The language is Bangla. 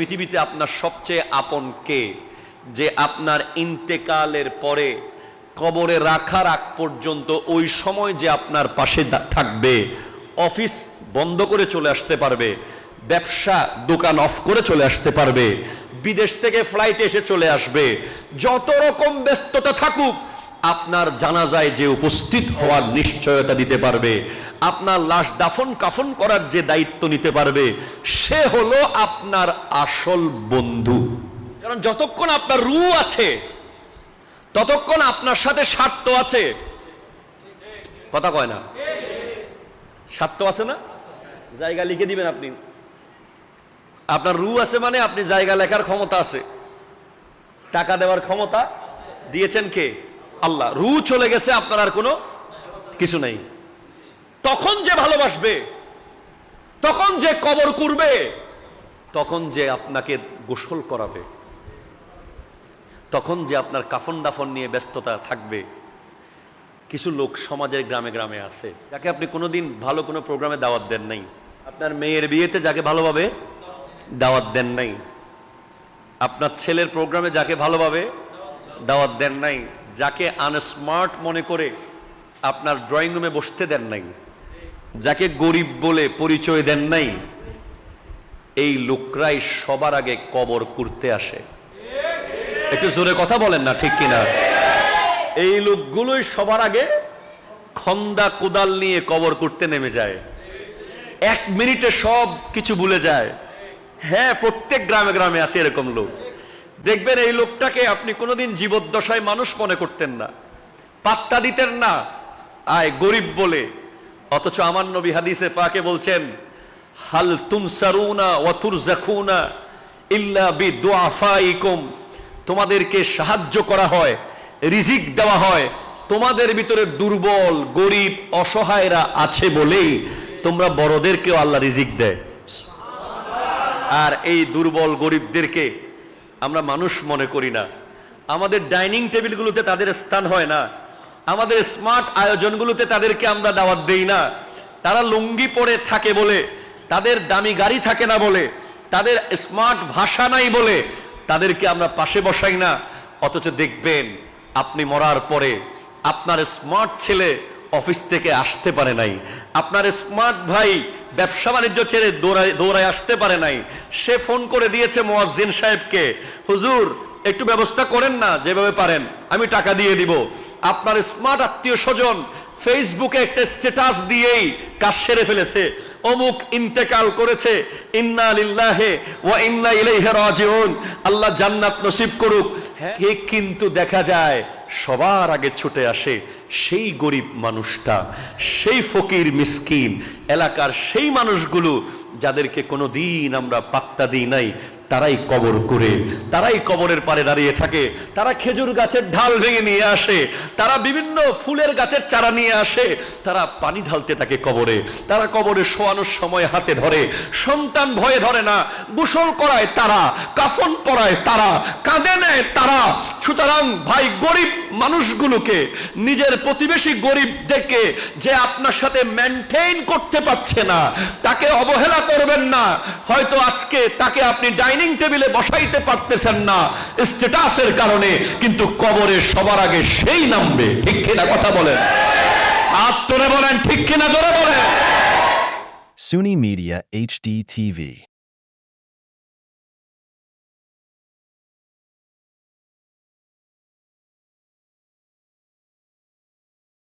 পৃথিবীতে আপনার সবচেয়ে আপন কে? যে আপনার ইন্তেকালের পরে কবরে রাখার আগ পর্যন্ত ওই সময় যে আপনার পাশে থাকবে, অফিস বন্ধ করে চলে আসতে পারবে, ব্যবসা দোকান অফ করে চলে আসতে পারবে, বিদেশ থেকে ফ্লাইটে এসে চলে আসবে, যত রকম ব্যস্ততা থাকুক আপনার জানাজায় যে উপস্থিত হওয়ার নিশ্চয়তা দিতে পারবে, আপনার লাশ দাফন কাফন করার যে দায়িত্ব নিতে পারবে, সে হলো আপনার আসল বন্ধু। কারণ যতক্ষণ আপনার রু আছে, ততক্ষণ আপনার সাথে স্বার্থ আছে। কথা কয় না? স্বার্থ আছে না? জায়গা লিখে দিবেন আপনি। আপনার রু আছে মানে আপনি জায়গা লেখার ক্ষমতা আছে। টাকা দেওয়ার ক্ষমতা দিয়েছেন কে? আল্লাহ রু চলে গেছে, আপনার আর কোনো কিছু নাই। তখন যে ভালোবাসবে, তখন যে কবর করবে, তখন যে আপনাকে গোসল করাবে, তখন যে আপনার কাফন দাফন নিয়ে ব্যস্ততা থাকবে, কিছু লোক সমাজের গ্রামে গ্রামে আছে, যাকে আপনি কোনোদিন ভালো কোনো প্রোগ্রামে দাওয়াত দেন নাই। আপনার মেয়ের বিয়েতে যাকে ভালোভাবে দাওয়াত দেন নাই। আপনার ছেলের প্রোগ্রামে যাকে ভালোভাবে দাওয়াত দেন নাই। যাকে আনস্মার্ট মনে করে আপনার ড্রয়িং রুমে বসতে দেন নাই, যাকে গরিব বলে পরিচয় দেন নাই, এই লোকরাই সবার আগে কবর করতে আসে। একটু জোরে কথা বলেন না, ঠিক কিনা? এই লোকগুলোই সবার আগে খন্দা কোদাল নিয়ে কবর করতে নেমে যায়। এক মিনিটে সব কিছু ভুলে যায়। হ্যাঁ প্রত্যেক গ্রামে গ্রামে আছে এরকম লোক। দেখবেন এই লোকটাকে আপনি কোনোদিন জীবদ্দশায় মানুষ মনে করতেন না। পাত্তা দিতেন না। আয়, গরিব বলে। অথচ আমার নবী হাদিসে পাকে বলছেন, হাল তুমসারুনা ওয়াতুর জাকুনা ইল্লা বি দুআফাইকুম তোমাদেরকে সাহায্য করা হয়, রিজিক দেওয়া হয়। তোমাদের ভিতরে দুর্বল, গরিব, অসহায়রা আছে বলেই তোমরা বড়দেরকেও আল্লাহ রিজিক দেয়। আর এই দুর্বল গরিবদেরকে আমরা মানুষ মনে করি না। আমাদের ডাইনিং টেবিলগুলোতে তাদের স্থান হয় না। আমাদের স্মার্ট আয়োজনগুলোতে তাদেরকে আমরা দাওয়াত দেই না। তারা লুঙ্গি পরে থাকে বলে, তাদের দামি গাড়ি থাকে না বলে, তাদের স্মার্ট ভাষা নাই বলে তাদেরকে আমরা পাশে বসাই না। অথচ দেখবেন, আপনি মরার পরে আপনার স্মার্ট ছেলে অফিস থেকে আসতে পারে নাই। আপনার স্মার্ট ভাই ব্যবসা বাণিজ্য ছেড়ে দৌড়ায় দৌড়ায় আসতে পারে নাই। সে ফোন করে দিয়েছে মোয়াজ্জিন সাহেবকে, হুজুর, একটু ব্যবস্থা করেন না, যেভাবে পারেন, আমি টাকা দিয়ে দিব। আপনার স্মার্ট আত্মীয় স্বজন ফেসবুকে একটা স্ট্যাটাস দিয়েই কাজ সেরে ফেলেছে। অমুক ইন্তেকাল করেছে। ইন্না লিল্লাহে ওয়া ইন্না ইলাইহি রাজিউন। আল্লাহ জান্নাত নসিব করুক। কে কিন্তু দেখা যায় সবার আগে ছুটে আসে সেই গরিব মানুষটা সেই ফকির মিসকিন এলাকার সেই মানুষগুলো যাদেরকে কোনো দিন আমরা পাত্তা দিই নাই। তারাই কবর করে, তারাই কবরের পারে দাঁড়িয়ে থাকে, তারা খেজুর গাছের ঢাল ভেঙে নিয়ে আসে, তারা বিভিন্ন ফুলের গাছের চারা নিয়ে আসে, তারা পানি ঢালতে থাকে কবরে, তারা কবরে শোয়ানোর সময় হাতে ধরে, সন্তান ভয়ে ধরে না, গোসল করায় তারা, কাফন পরায় তারা, কাঁদে নেয় তারা। সুতরাং ভাই, গরিব মানুষগুলোকে, নিজের প্রতিবেশী গরিব দেখে যে আপনার সাথে মেনটেইন করতে পারছে না, তাকে অবহেলা করবেন না। হয়তো আজকে তাকে আপনি ডাইনিং টেবিলে বসাইতে পারতেছেন না, স্ট্যাটাসের কারণে কিন্তু কবরে সবার আগে সেই নামবে ঠিক কিনা কথা বলেন হাত তোরে বলেন, ঠিক কিনা জোরে বলেন সুনি মিডিয়া HD TV.